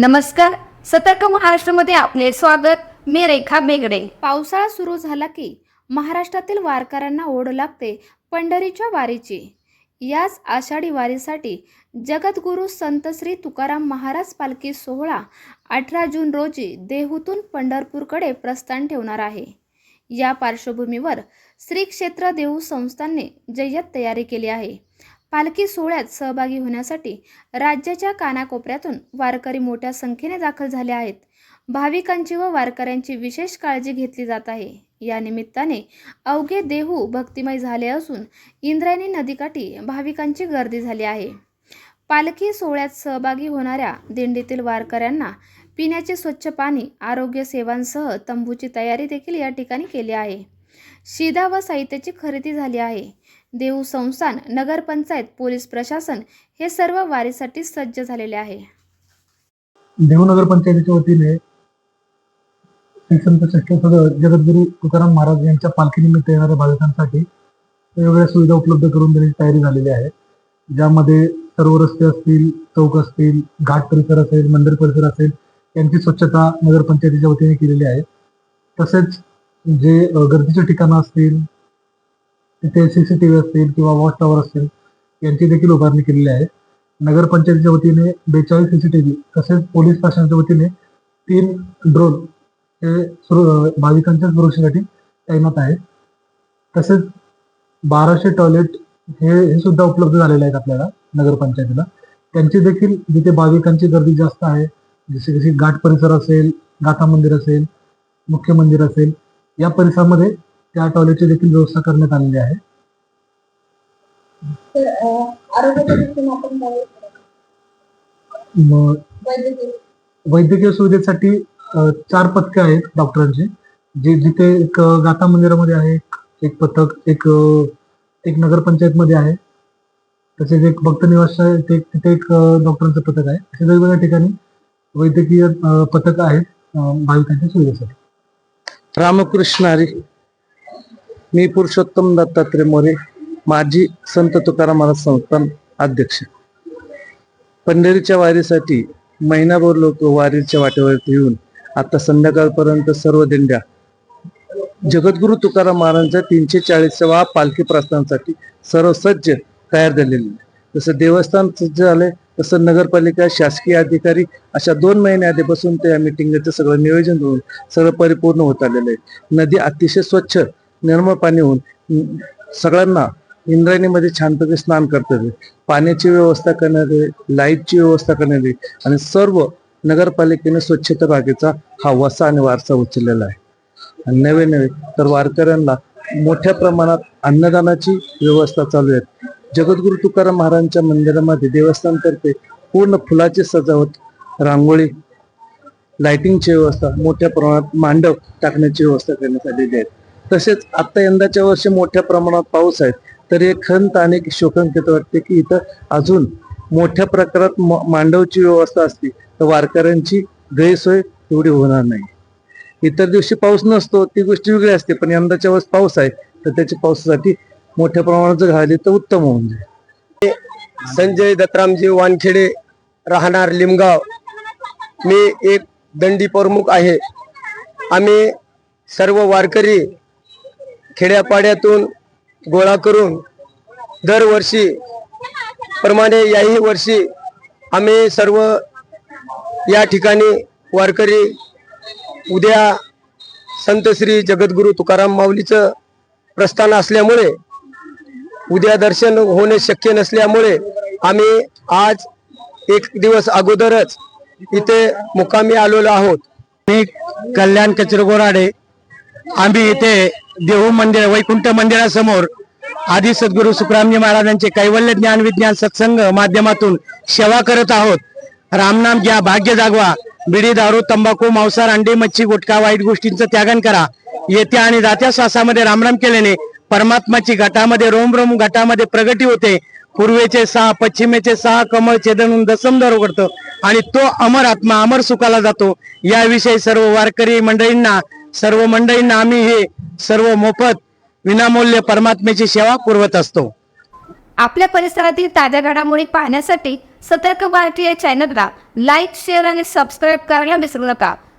नमस्कार सतर्क महाराष्ट्रामध्ये आपले स्वागत. मी रेखा बेगडे. पावसाळा सुरू झाला की महाराष्ट्रातील वारकऱ्यांना ओढ लागते पंढरीच्या वारीची. याच आषाढी वारीसाठी जगद्गुरू संत श्री तुकाराम महाराज पालखी सोहळा अठरा जून रोजी देहूतून पंढरपूरकडे प्रस्थान ठेवणार आहे. या पार्श्वभूमीवर श्री क्षेत्र देहू संस्थानने जय्यत तयारी केली आहे. पालखी सोहळ्यात सहभागी होण्यासाठी राज्याच्या कानाकोपऱ्यातून वारकरी मोठ्या संख्येने दाखल झाले आहेत. भाविकांची व वारकऱ्यांची विशेष काळजी घेतली जात आहे. या निमित्ताने अवघे देहू भक्तिमय झाले असून इंद्रायणी नदीकाठी भाविकांची गर्दी झाली आहे. पालखी सोहळ्यात सहभागी होणाऱ्या दिंडीतील वारकऱ्यांना पिण्याचे स्वच्छ पाणी आरोग्य सेवांसह तंबूची तयारी देखील या ठिकाणी केली आहे. शिधा व साहित्याची खरेदी झाली आहे. देऊ संस्थान नगरपंचायत पोलीस प्रशासन हे सर्व वारीसाठी सज्ज झालेले आहे. देव नगरपंचायतीच्या वतीने श्री संत सदर जगद्गुरू तुकाराम महाराज यांच्या पालखीनिमित्त येणाऱ्या भाविकांसाठी वेगवेगळ्या सुविधा उपलब्ध करून देण्याची तयारी झालेली आहे. ज्यामध्ये सर्व रस्ते असतील चौक असतील घाट परिसर असेल मंदिर परिसर असेल यांची स्वच्छता नगरपंचायतीच्या वतीने केलेली आहे. तसेच जे गर्दीचे ठिकाणं असतील तिथे सीसीटीव्ही असतील किंवा वॉच टॉवर असतील यांची देखील उभारणी केलेली आहे. नगरपंचायतीच्या वतीने बेचाळीस सीसीटीव्ही तसेच पोलीस प्रशासनाच्या वतीने तीन ड्रोन हे सुरू भाविकांच्या सुरक्षेसाठी तैनात आहेत. तसेच बाराशे टॉयलेट हे हे सुद्धा उपलब्ध झालेले आहेत आपल्याला नगरपंचायतीला. त्यांची देखील जिथे भाविकांची गर्दी जास्त आहे जसे जसे घाट परिसर असेल गाथा मंदिर असेल मुख्य मंदिर असेल या परिसरामध्ये त्या टॉयलेटची देखील व्यवस्था करण्यात आलेली आहे. मग वैद्यकीय. सुविधेसाठी चार पथके आहेत डॉक्टरांचे. जे जिथे एक गाथा मंदिरामध्ये आहे एक- पथक एक एक नगरपंचायत मध्ये आहे. तसेच एक भक्त निवास आहे ते- तिथे एक डॉक्टरांचं पथक आहे. असे वेगवेगळ्या ठिकाणी वैद्यकीय पथक आहेत भाविकांच्या सुविधेसाठी. रामकृष्ण हरी. मी पुरुषोत्तम दत्तात्रय मोरे माजी संत तुकाराम महाराज संस्थान अध्यक्ष. पंढरीच्या वारीसाठी महिनाभर लोक वारीच्या वाटेवरती येऊन आता संध्याकाळपर्यंत सर्व दिंड्या. जगद्गुरु तुकाराम महाराजांच्या तीनशे चाळीसवा पालखी प्रस्थानासाठी सर्व सज्ज तयार झालेले. जसं देवस्थान सज्ज झाले तसं नगरपालिका शासकीय अधिकारी अशा दोन महिने आधीपासून त्या मिटिंगचं सगळं नियोजन होऊन सगळं परिपूर्ण होत आलेलं आहे. नदी अतिशय स्वच्छ निर्मळ पाणी होऊन सगळ्यांना इंद्रायणीमध्ये छानपैकी स्नान करता येते. पाण्याची व्यवस्था करण्यात येईल लाईटची व्यवस्था करण्यात येईल आणि सर्व नगरपालिकेने स्वच्छता बागेचा हा वसा आणि वारसा उचललेला आहे. आणि नवे नवे तर वारकऱ्यांना मोठ्या प्रमाणात अन्नदानाची व्यवस्था चालू आहे. जगद्गुरु तुकाराम महाराजांच्या मंदिरामध्ये देवस्थानतर्फे पूर्ण फुलाची सजावट रांगोळी लाइटिंगची व्यवस्था मोठ्या प्रमाणात मांडव टाकण्याची व्यवस्था करण्यात आलेली आहे. तसेच आता यंदाच्या वर्षी मोठ्या प्रमाणात पाऊस आहे. तर हे खंत आणि एक शोकांकित वाटते की इथं अजून मोठ्या प्रकारात म- मांडवची व्यवस्था असती. तर वारकऱ्यांची गैरसोय एवढी होणार नाही. इतर दिवशी पाऊस नसतो ती गोष्ट वेगळी असते. पण यंदाच्या वेळेस पाऊस आहे. तर त्याच्या पावसासाठी मोठ्या प्रमाणात जर झाली तर उत्तम होऊन जाईल. संजय दत्तरामजी वानखेडे राहणार लिमगाव. मी एक दंडी प्रमुख आहे. आम्ही सर्व वारकरी खेड्यापाड्यातून गोळा करून दरवर्षी प्रमाणे याही वर्षी आम्ही सर्व या ठिकाणी वारकरी उद्या संत श्री जगद्गुरु तुकाराम माऊलीचं प्रस्थान असल्यामुळे उद्या दर्शन होणे शक्य नसल्यामुळे आम्ही आज एक दिवस अगोदरच इथे मुक्कामी आलेलो आहोत. मी कल्याण कचरे गोराडे. आम्ही इथे देहू मंदिर वैकुंठ मंदिरासमोर आधी सद्गुरू सुखरामजी महाराजांचे कैवल्य ज्ञान विज्ञान सत्संग माध्यमातून सेवा करत आहोत. रामनाम घ्या भाग्य जागवा. बिडी दारू तंबाखू मांसार अंडी मच्छी गुटखा वाईट गोष्टींचं त्यागन करा. येत्या आणि जात्या श्वासामध्ये रामराम केल्याने परमात्माची घटामध्ये रोम रोम घटामध्ये प्रगती होते. पूर्वेचे सहा पश्चिमेचे सहा कमळ छेदन दसमदार उघडतं आणि तो अमर आत्मा अमर सुखाला जातो. याविषयी सर्व वारकरी मंडळींना सर्व मंडळींना आम्ही हे सर्व मोफत विनामूल्य परमात्म्याची सेवा पुरवत असतो. आपल्या परिसरातील ताज्या घडामोडी पाहण्यासाठी सतर्क भारतीय चॅनलला लाईक शेअर आणि सबस्क्राईब करायला विसरू नका.